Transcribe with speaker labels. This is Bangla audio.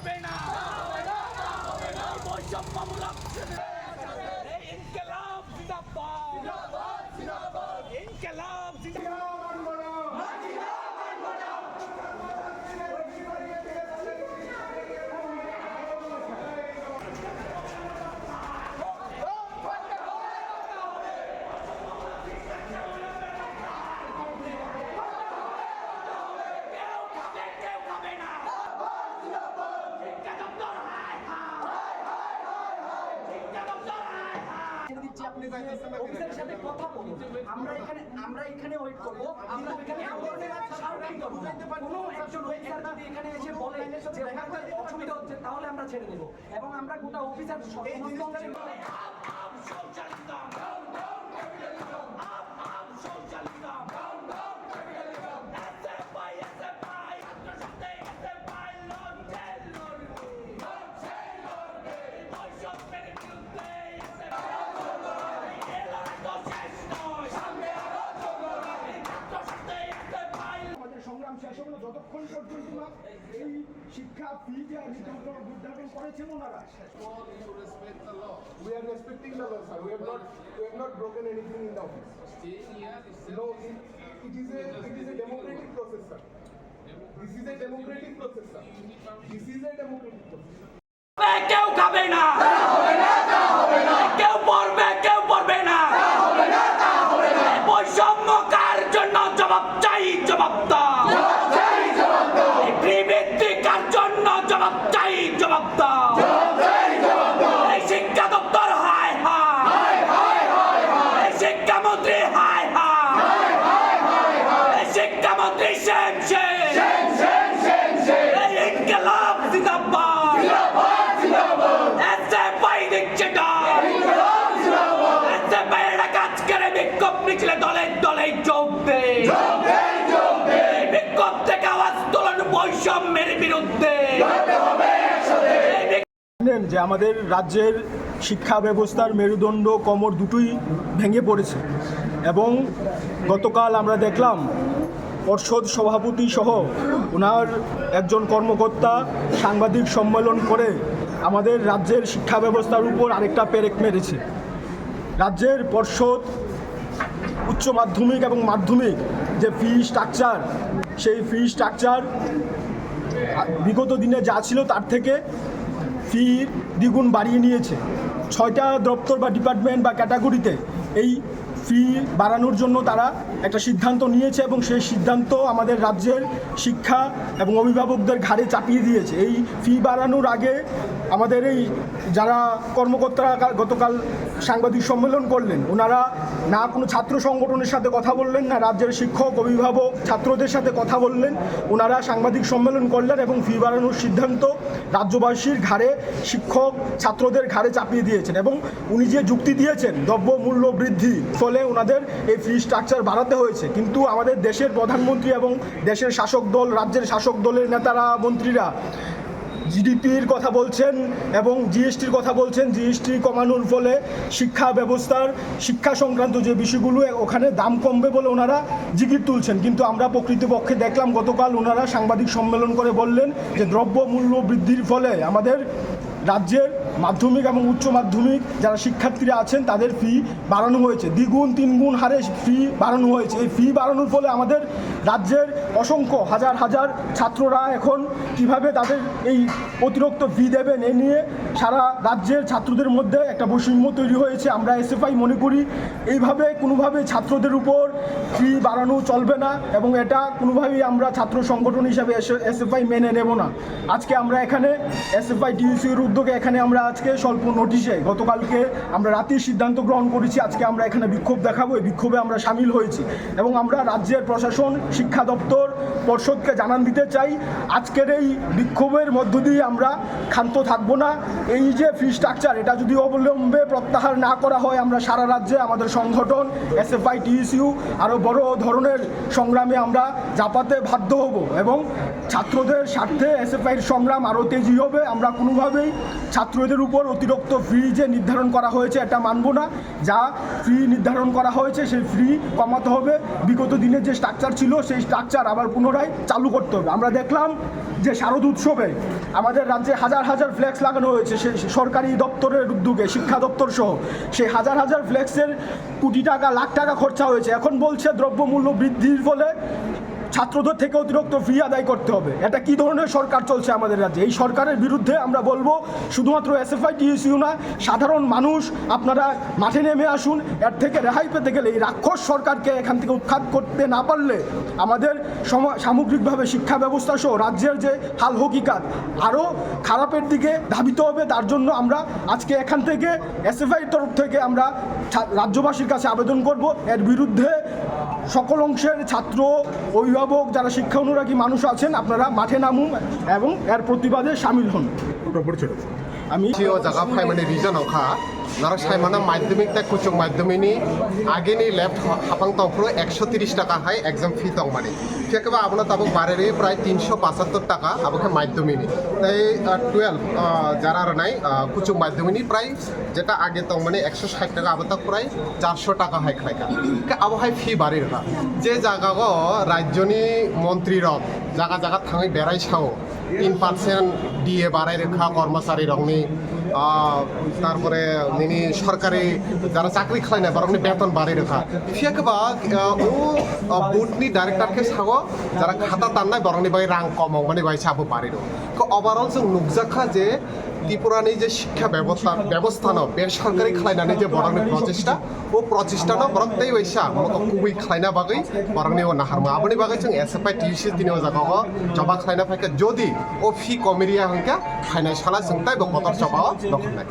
Speaker 1: করবে না এই বৈষম্যমূলক এই ইনকেলাব জিন্দাবাদ ইনকেলাব জিন্দাবাদ কেউ খাবে কেউ খাবে না শিক্ষা দপ্তর হায় হায় শিক্ষা দপ্তর হায় হায়
Speaker 2: ছেড়ে দিচ্ছি আপনি অফিসারের সাথে কথা বলুন আমরা এখানে আমরা এখানে ওয়েট করব। আমরা এখানে কোনো একজন অফিসার যদি এখানে এসে বলে যে অসুবিধা হচ্ছে তাহলে আমরা ছেড়ে দেবো। এবং আমরা গোটা অফিসার সমস্ত
Speaker 3: যতক্ষণ পর্যন্ত না এই শিক্ষা ফিতে আর রীতিমতো উদ্ঘাটন করেছেন ওনারা.
Speaker 4: We are respecting the law, sir. We have not, we have not broken anything in the office.
Speaker 5: Staying here is
Speaker 4: No, it, it is a, it is a democratic process, sir. This is a democratic process, sir. This is a democratic process.
Speaker 1: খাবে, কেউ খাবে না শিক্ষামন্ত্রী সেম সেম এই ইনকলাব জিন্দাবাদ এরা কাজ করে বিক্ষোভ মিছিলে দলে দলে যোগ থেকে আওয়াজ তোলন বৈষম্যের বিরুদ্ধে এই বিক্ষোভ
Speaker 3: জানেন যে আমাদের রাজ্যের শিক্ষা ব্যবস্থার মেরুদণ্ড, কমর দুটোই ভেঙে পড়েছে। এবং গতকাল আমরা দেখলাম পর্ষদ সভাপতি সহ ওনার একজন কর্মকর্তা সাংবাদিক সম্মেলন করে আমাদের রাজ্যের শিক্ষা ব্যবস্থার উপর আরেকটা পেরেক মেরেছে। রাজ্যের পর্ষদ উচ্চ মাধ্যমিক এবং মাধ্যমিক যে ফি স্ট্রাকচার সেই ফি স্ট্রাকচার বিগত দিনে যা ছিল তার থেকে ফি দ্বিগুণ বাড়িয়ে নিয়েছে। ছয়টা দপ্তর বা ডিপার্টমেন্ট বা ক্যাটাগরিতে এই ফি বাড়ানোর জন্য তারা একটা সিদ্ধান্ত নিয়েছে এবং সেই সিদ্ধান্ত আমাদের রাজ্যের শিক্ষা এবং অভিভাবকদের ঘাড়ে চাপিয়ে দিয়েছে। এই ফি বাড়ানোর আগে আমাদের এই যারা কর্মকর্তারা গতকাল সাংবাদিক সম্মেলন করলেন, ওনারা না কোনো ছাত্র সংগঠনের সাথে কথা বললেন, না রাজ্যের শিক্ষক, অভিভাবক, ছাত্রদের সাথে কথা বললেন। ওনারা সাংবাদিক সম্মেলন করলেন এবং ফি বাড়ানোর সিদ্ধান্ত রাজ্যবাসীর ঘাড়ে, শিক্ষক, ছাত্রদের ঘাড়ে চাপিয়ে দিয়েছেন এবং উনি যে যুক্তি দিয়েছেন, দ্রব্য মূল্য বৃদ্ধি, ফলে ওনাদের এই ফি স্ট্রাকচার বাড়াতে হয়েছে। কিন্তু আমাদের দেশের প্রধানমন্ত্রী এবং দেশের শাসক দল, রাজ্যের শাসক দলের নেতারা, মন্ত্রীরা জিডিপির কথা বলছেন এবং জিএসটির কথা বলছেন। জিএসটি কমানোর ফলে শিক্ষা ব্যবস্থার, শিক্ষা সংক্রান্ত যে বিষয়গুলো, ওখানে দাম কমবে বলে ওনারা জিগির তুলছেন। কিন্তু আমরা প্রকৃতপক্ষে দেখলাম গতকাল ওনারা সাংবাদিক সম্মেলন করে বললেন যে দ্রব্য মূল্য বৃদ্ধির ফলে আমাদের রাজ্যের মাধ্যমিক এবং উচ্চ মাধ্যমিক যারা শিক্ষার্থীরা আছেন, তাদের ফি বাড়ানো হয়েছে। দ্বিগুণ, তিনগুণ হারে ফি বাড়ানো হয়েছে। এই ফি বাড়ানোর ফলে আমাদের রাজ্যের অসংখ্য হাজার হাজার ছাত্ররা এখন কীভাবে তাদের এই অতিরিক্ত ফি দেবেন, এ নিয়ে সারা রাজ্যের ছাত্রদের মধ্যে একটা বৈষম্য তৈরি হয়েছে। আমরা এসএফআই মনে করি, এইভাবে কোনোভাবে ছাত্রদের উপর ফি বাড়ানো চলবে না এবং এটা কোনোভাবেই আমরা ছাত্র সংগঠন হিসাবে এস এসএফআই মেনে নেব না। আজকে আমরা এখানে এস এসএফআই টিউসির উদ্যোগে এখানে আমরা আজকে স্বল্প নোটিশে গতকালকে আমরা রাতেই সিদ্ধান্ত গ্রহণ করেছি। আজকে আমরা এখানে বিক্ষোভ দেখাবো। এই বিক্ষোভে আমরা সামিল হয়েছি এবং আমরা রাজ্যের প্রশাসন, শিক্ষা দপ্তর, পর্ষদকে জানান দিতে চাই, আজকের এই বিক্ষোভের মধ্য দিয়ে আমরা ক্ষান্ত থাকব না। এই যে ফি স্ট্রাকচার এটা যদি অবলম্বে প্রত্যাহার না করা হয়, আমরা সারা রাজ্যে আমাদের সংগঠন এসএফআই টিএসইউ আরও বড় ধরনের সংগ্রামে আমরা জাপাতে বাধ্য হব এবং ছাত্রদের স্বার্থে এস এফ এসএফআইয়ের সংগ্রাম আরও তেজি হবে। আমরা কোনোভাবেই ছাত্রদের উপর অতিরিক্ত ফি যে নির্ধারণ করা হয়েছে এটা মানব না। যা ফি নির্ধারণ করা হয়েছে, সেই ফি কমাতে হবে। বিগত দিনের যে স্ট্রাকচার ছিল, সেই স্ট্রাকচার আবার পুনরায় চালু করতে হবে। আমরা দেখলাম যে শারদ উৎসবে আমাদের রাজ্যে হাজার হাজার ফ্লেক্স লাগানো হয়েছে। সেই সরকারি দপ্তরের উদ্যোগে, শিক্ষা দপ্তর সহ সেই হাজার হাজার ফ্লেক্সের কোটি টাকা, লাখ টাকা খরচা হয়েছে। এখন বলছে দ্রব্যমূল্য বৃদ্ধির ফলে ছাত্রদের থেকে অতিরিক্ত ফি আদায় করতে হবে। এটা কি ধরনের সরকার চলছে আমাদের রাজ্যে? এই সরকারের বিরুদ্ধে আমরা বলব, শুধুমাত্র এসএফআই টিএসইউ না, সাধারণ মানুষ, আপনারা মাঠে নেমে আসুন, এর থেকে রেহাই পেতে গেলে এই রাক্ষস সরকারকে এখান থেকে উৎখাত করতে না পারলে আমাদের সম- সামগ্রিকভাবে শিক্ষা ব্যবস্থা সহ রাজ্যের যে হাল হকিকাত, আরও খারাপের দিকে ধাবিত হবে। তার জন্য আমরা আজকে এখান থেকে এসএফআই তরফ থেকে আমরা রাজ্যবাসীর কাছে আবেদন করব। এর বিরুদ্ধে সকল অংশের ছাত্র অভিভাবক যারা শিক্ষা অনুরাগী মানুষ আছেন আপনারা মাঠে নামুন এবং এর প্রতিবাদে সামিল হন। আমি
Speaker 5: রিজন ওখা। নরসাই মানে মাধ্যমিক তা কুচুক মাধ্যমিকনি আগেনি লেফট হাফাং তংফ্রু একশো তিরিশ টাকা হয় একজাম ফি তং মানে। ফেকবা আপনার তাবো বারেরে প্রায় তিনশো পঁচাত্তর টাকা আবকে মাধ্যমিকনি তাই টুয়েলভ যারা আর নাই কুচুক মাধ্যমিকনি প্রায় যেটা আগে তং মানে একশো ষাট টাকা, আবার তাক প্রায় চারশো টাকা হয় খাইকা। আবো হয় ফি বাড়ির না যে জায়গা গো, রাজ্যনি মন্ত্রীরব জায়গা জায়গা থাঙে বেড়াই সাও তিন পার্সেন্ট দিয়ে বাড়াই রেখা, কর্মচারী রংনি তারপরে তিনি সরকারি যারা চাকরি খায় না, বরং বেতন বাড়ি রেখা। ফিয়াকবা ও বুটনি ডাইরেক্টরকে সাগো যারা খাতা তার নাই, বরং বাই রাং কমাও মানে বাই সাবো বাড়ি রো অবারঅল যোগ নুকজাখা যে ত্রিপুরা নিয়ে যে শিক্ষা ব্যবস্থা ব্যবস্থা ন বেসরকারি খালাইনানি যে বরংনি প্রচেষ্টা, ও প্রচেষ্টা ন বরং তাই বৈশা মতো কুবই খালাইনা বাকি বরংনি ও নাহার আপনি বাকি যেন এস এফ আই টিউসি দিনে জায়গা জমা খালাইনা ফাইকে যদি ও ফি কমেরিয়া হংকা ফাইনান্স সালা যেন তাই বকতর জমা দখল নাই।